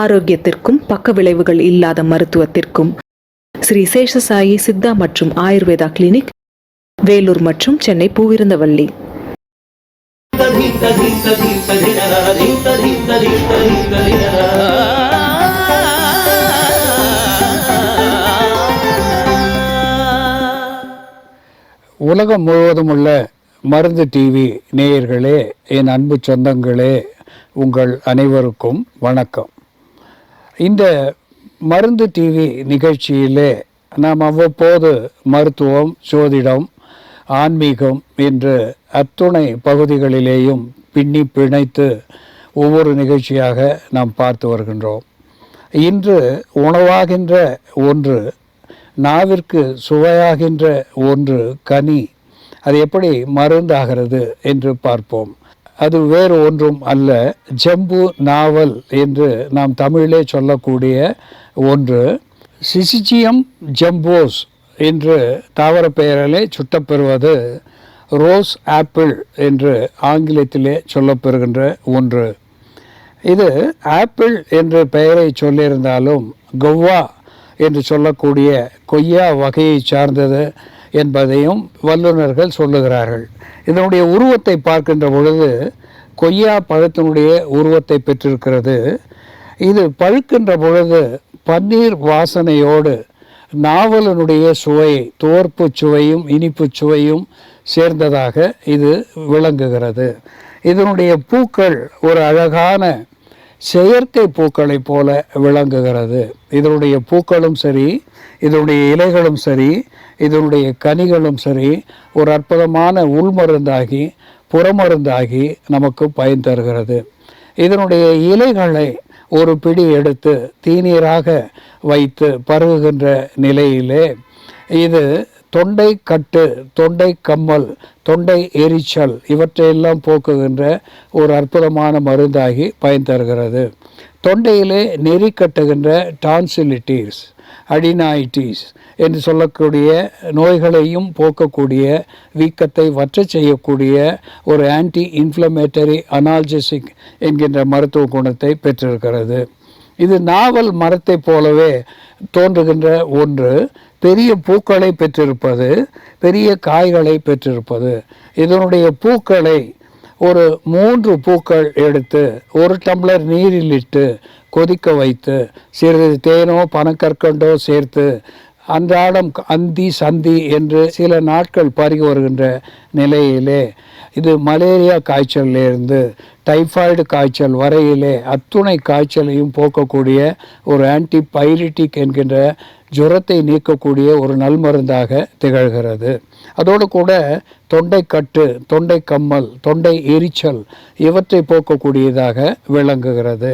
ஆரோக்கியத்திற்கும் பக்க விளைவுகள் இல்லாத மருத்துவத்திற்கும். ஸ்ரீ சேஷசாயி சித்தா மற்றும் ஆயுர்வேதா கிளினிக் வேலூர் மற்றும் சென்னை பூவிருந்தவள்ளி உலகம் முழுவதும் உள்ள மருந்து டிவி நேயர்களே என் அன்பு சொந்தங்களே உங்கள் அனைவருக்கும் வணக்கம். இந்த மருந்து டிவி நிகழ்ச்சியிலே நாம் அவ்வப்போது மருத்துவம் சோதிடம் ஆன்மீகம் என்று அத்துணை பகுதிகளிலேயும் பின்னி பிணைத்து ஒவ்வொரு நிகழ்ச்சியாக நாம் பார்த்து வருகின்றோம். இன்று உணவாகின்ற ஒன்று நாவிற்கு சுவையாகின்ற ஒன்று கனி. அது எப்படி மருந்தாகிறது என்று பார்ப்போம். அது வேறு ஒன்றும் அல்ல. ஜம்பு நாவல் என்று நாம் தமிழிலே சொல்லக்கூடிய ஒன்று. சிசிச்சியம் ஜம்போஸ் என்று தாவர பெயரிலே சுட்டப்பெறுவது ரோஸ் ஆப்பிள் என்று ஆங்கிலத்திலே சொல்லப்பெறுகின்ற ஒன்று. இது ஆப்பிள் என்ற பெயரை சொல்லியிருந்தாலும் கவ்வா என்று சொல்லக்கூடிய கொய்யா வகையை சார்ந்தது என்பதையும் வல்லுநர்கள் சொல்லுகிறார்கள். இதனுடைய உருவத்தை பார்க்கின்ற பொழுது கொய்யா பழத்தினுடைய உருவத்தை பெற்றிருக்கிறது. இது பழுக்கின்ற பொழுது பன்னீர் வாசனையோடு நாவலனுடைய சுவை துவர்ப்பு சுவையும் இனிப்பு சுவையும் சேர்ந்ததாக இது விளங்குகிறது. இதனுடைய பூக்கள் ஒரு அழகான செயற்கை பூக்களைப் போல விளங்குகிறது. இதனுடைய பூக்களும் சரி இதனுடைய இலைகளும் சரி இதனுடைய கனிகளும் சரி ஒரு அற்புதமான உள்மருந்தாகி புறமருந்தாகி நமக்கு பயன் தருகிறது. இதனுடைய இலைகளை ஒரு பிடி எடுத்து தீநீராக வைத்து பருகுகின்ற நிலையிலே இது தொண்டை கட்டு தொண்டை கம்மல் தொண்டை எரிச்சல் இவற்றையெல்லாம் போக்குகின்ற ஒரு அற்புதமான மருந்தாகி பயன் தருகிறது. தொண்டையிலே நெறி கட்டுகின்ற டான்சிலிட்டிஸ் அடினாய்டிஸ் என்று சொல்லக்கூடிய நோய்களையும் போக்கக்கூடிய வீக்கத்தை வற்றச் செய்யக்கூடிய ஒரு ஆன்டி இன்ஃப்ளமேட்டரி அனால்ஜெசிக் என்கின்ற மருத்துவ குணத்தை பெற்றிருக்கிறது. இது நாவல் மரத்தைப் போலவே தோன்றுகின்ற ஒன்று. பெரிய பூக்களை பெற்றிருப்பது பெரிய காய்களை பெற்றிருப்பது. இதனுடைய பூக்களை ஒரு மூன்று பூக்கள் எடுத்து ஒரு டம்ளர் நீரில் இட்டு கொதிக்க வைத்து சிறிது தேனோ பனக்கற்கண்டோ சேர்த்து அன்றாடம் அந்தி சந்தி என்று சில நாட்கள் பருகி வருகின்ற நிலையிலே இது மலேரியா காய்ச்சலிலிருந்து டைஃபாய்டு காய்ச்சல் வரையிலே அத்துணை காய்ச்சலையும் போக்கக்கூடிய ஒரு ஆன்டிபைரிட்டிக் என்கின்ற ஜுரத்தை நீக்கக்கூடிய ஒரு நல்மருந்தாக திகழ்கிறது. அதோடு கூட தொண்டைக்கட்டு தொண்டை கம்மல் தொண்டை எரிச்சல் இவற்றை போக்கக்கூடியதாக விளங்குகிறது.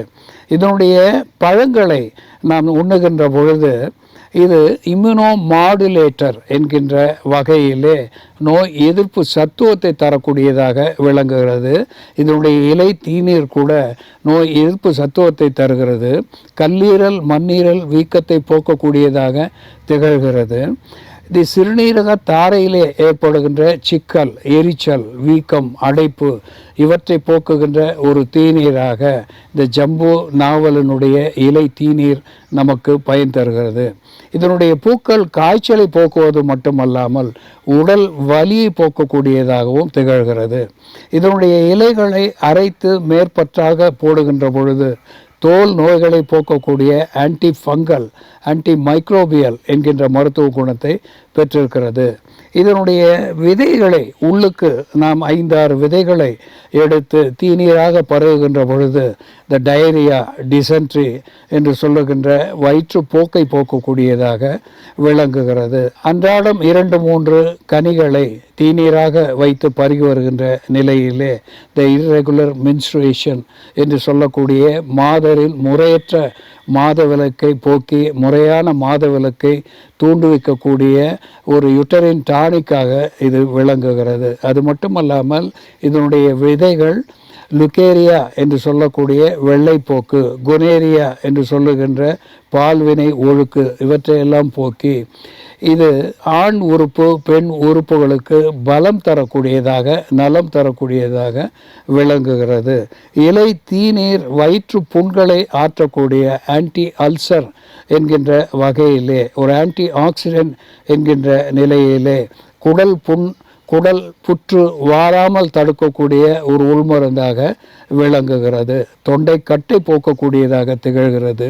இதனுடைய பழங்களை நாம் உண்ணுகின்ற பொழுது இது இம்யூனோ மாடுலேட்டர் என்கின்ற வகையிலே நோய் எதிர்ப்பு சத்துவத்தை தரக்கூடியதாக விளங்குகிறது. இதனுடைய இலை தீநீர் கூட நோய் எதிர்ப்பு சத்துவத்தை தருகிறது. கல்லீரல் மண்ணீரல் வீக்கத்தை போக்கக்கூடியதாக திகழ்கிறது. இது சிறுநீரக தாரையிலே ஏற்படுகின்ற சிக்கல் எரிச்சல் வீக்கம் அடைப்பு இவற்றை போக்குகின்ற ஒரு தீநீராக இந்த ஜம்பு நாவலினுடைய இலை தீநீர் நமக்கு பயன் தருகிறது. இதனுடைய பூக்கள் காய்ச்சலை போக்குவது மட்டுமல்லாமல் உடல் வலியை போக்கக்கூடியதாகவும் திகழ்கிறது. இதனுடைய இலைகளை அரைத்து மேற்பற்றாக போடுகின்ற பொழுது தோல் நோய்களை போக்கக்கூடிய ஆன்டி ஃபங்கல் ஆன்டி மைக்ரோபியல் என்கின்ற மருத்துவ குணத்தை பெற்றிருக்கிறது. இதனுடைய விதைகளை உள்ளுக்கு நாம் ஐந்தாறு விதைகளை எடுத்து தீநீராக பரவுகின்ற பொழுது இந்த டயரியா டிசென்ட்ரி என்று சொல்லுகின்ற வயிற்றுப்போக்கை போக்கக்கூடியதாக விளங்குகிறது. அன்றாடம் இரண்டு மூன்று கனிகளை தீநீராக வைத்து பருகி வருகின்ற நிலையிலே த இர்ரெகுலர் மின்ஸ்ட்ரேஷன் என்று சொல்லக்கூடிய மாதரின் முறையற்ற மாதவிலக்கை போக்கி முறையான மாதவிலக்கை தூண்டுவிக்கக்கூடிய ஒரு யுட்டரின் டானிக்காக இது விளங்குகிறது. அது மட்டுமல்லாமல் இதனுடைய விதைகள் லுக்கேரியா என்று சொல்லக்கூடிய வெள்ளைப்போக்கு குனேரியா என்று சொல்லுகின்ற பால்வினை ஒழுக்கு இவற்றையெல்லாம் போக்கி இது ஆண் உறுப்பு பெண் உறுப்புகளுக்கு பலம் தரக்கூடியதாக நலம் தரக்கூடியதாக விளங்குகிறது. இலை தீநீர் வயிற்று புண்களை ஆற்றக்கூடிய ஆன்டி அல்சர் என்கின்ற வகையிலே ஒரு ஆன்டி ஆக்சிடென்ட் என்கின்ற நிலையிலே குடல் புண் குடல் புற்று வாராமல் தடுக்கக்கூடிய ஒரு உள்மருந்தாக விளங்குகிறது. தொண்டை கட்டை போக்கக்கூடியதாக திகழ்கிறது.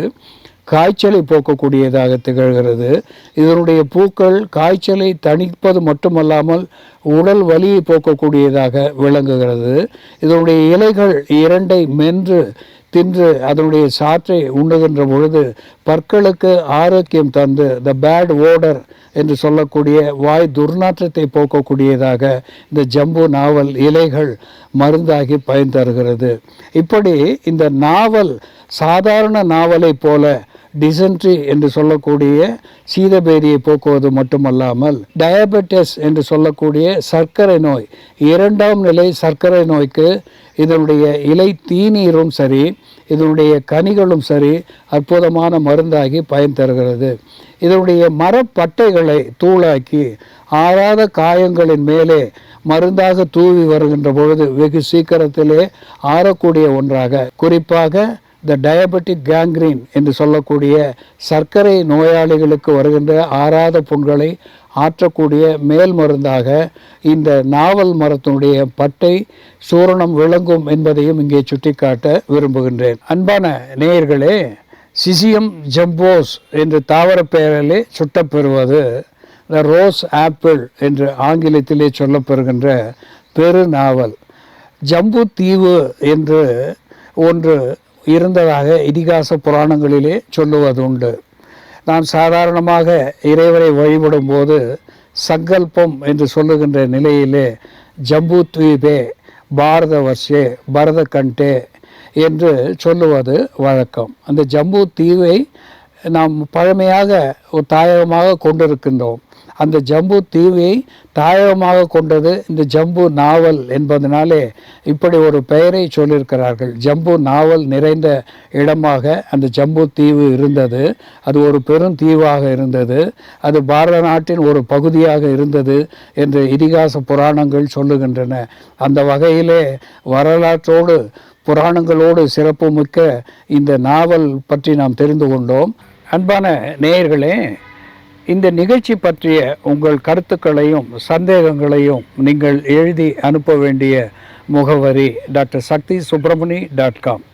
காய்ச்சலை போக்கக்கூடியதாக திகழ்கிறது. இதனுடைய பூக்கள் காய்ச்சலை தணிப்பது மட்டுமல்லாமல் உடல் வலியை போக்கக்கூடியதாக விளங்குகிறது. இதனுடைய இலைகள் இரண்டை மென்று தின்று அதனுடைய சாற்றை உண்ணுகின்ற பொழுது பற்களுக்கு ஆரோக்கியம் தந்து த பேட் ஓடர் என்று சொல்லக்கூடிய வாய் துர்நாற்றத்தை போக்கக்கூடியதாக இந்த ஜம்பு நாவல் இலைகள் மருந்தாகி பயன் தருகிறது. இப்படி இந்த நாவல் சாதாரண நாவலை போல டிசென்ட்ரி என்று சொல்லக்கூடிய சீதபேதியை போக்குவது மட்டுமல்லாமல் டயபெட்டிஸ் என்று சொல்லக்கூடிய சர்க்கரை நோய் இரண்டாம் நிலை சர்க்கரை நோய்க்கு இதனுடைய இலை தீநீரும் சரி இதனுடைய கனிகளும் சரி அற்புதமான மருந்தாகி பயன் தருகிறது. இதனுடைய மரப்பட்டைகளை தூளாக்கி ஆறாத காயங்களின் மேலே மருந்தாக தூவி வருகின்ற பொழுது வெகு சீக்கிரத்திலே ஆறக்கூடிய ஒன்றாக குறிப்பாக த டயபெட்டிக் கேங்க்ரீன் என்று சொல்லக்கூடிய சர்க்கரை நோயாளிகளுக்கு வருகின்ற ஆறாத புண்களை ஆற்றக்கூடிய மேல் மருந்தாக இந்த நாவல் மரத்தினுடைய பட்டை சூரணம் விளங்கும் என்பதையும் இங்கே சுட்டிக்காட்ட விரும்புகின்றேன். அன்பான நேயர்களே சிசியம் ஜம்போஸ் என்று தாவர பெயரிலே சுட்டப்பெறுவது த ரோஸ் ஆப்பிள் என்று ஆங்கிலத்திலே சொல்லப்பெறுகின்ற பெருநாவல். ஜம்பு தீவு என்று ஒன்று இருந்ததாக இதிகாச புராணங்களிலே சொல்லுவதுண்டு. நான் சாதாரணமாக இறைவரை வழிபடும் போது சங்கல்பம் என்று சொல்லுகின்ற நிலையிலே ஜம்பு தீபே பாரத வர்ஷே பரத கண்டே என்று சொல்லுவது வழக்கம். அந்த ஜம்பு தீவை நாம் பழமையாக ஒரு தாயகமாக கொண்டிருக்கின்றோம். அந்த ஜம்பு தீவை தாயகமாக கொண்டது இந்த ஜம்பு நாவல் என்பதனாலே இப்படி ஒரு பெயரை சொல்லியிருக்கிறார்கள். ஜம்பு நாவல் நிறைந்த இடமாக அந்த ஜம்பு தீவு இருந்தது. அது ஒரு பெரும் தீவாக இருந்தது. அது பாரத நாட்டின் ஒரு பகுதியாக இருந்தது என்று இதிகாச புராணங்கள் சொல்லுகின்றன. அந்த வகையிலே வரலாற்றோடு புராணங்களோடு சிறப்புமிக்க இந்த நாவல் பற்றி நாம் தெரிந்து கொண்டோம். அன்பான நேயர்களே இந்த நிகழ்ச்சி பற்றிய உங்கள் கருத்துக்களையும் சந்தேகங்களையும் நீங்கள் எழுதி அனுப்ப வேண்டிய முகவரி doctor Sakthi Subramani dot com.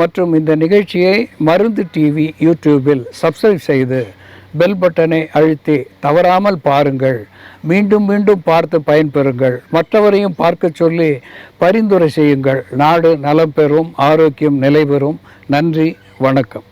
மற்றும் இந்த நிகழ்ச்சியை மருந்து டிவி யூடியூபில் சப்ஸ்கிரைப் செய்து பெல் பட்டனை அழுத்தி தவறாமல் பாருங்கள். மீண்டும் மீண்டும் பார்த்து பயன்பெறுங்கள். மற்றவரையும் பார்க்க சொல்லி பரிந்துரை செய்யுங்கள். நாடு நலம் பெறும் ஆரோக்கியம் நிலை பெறும். நன்றி வணக்கம்.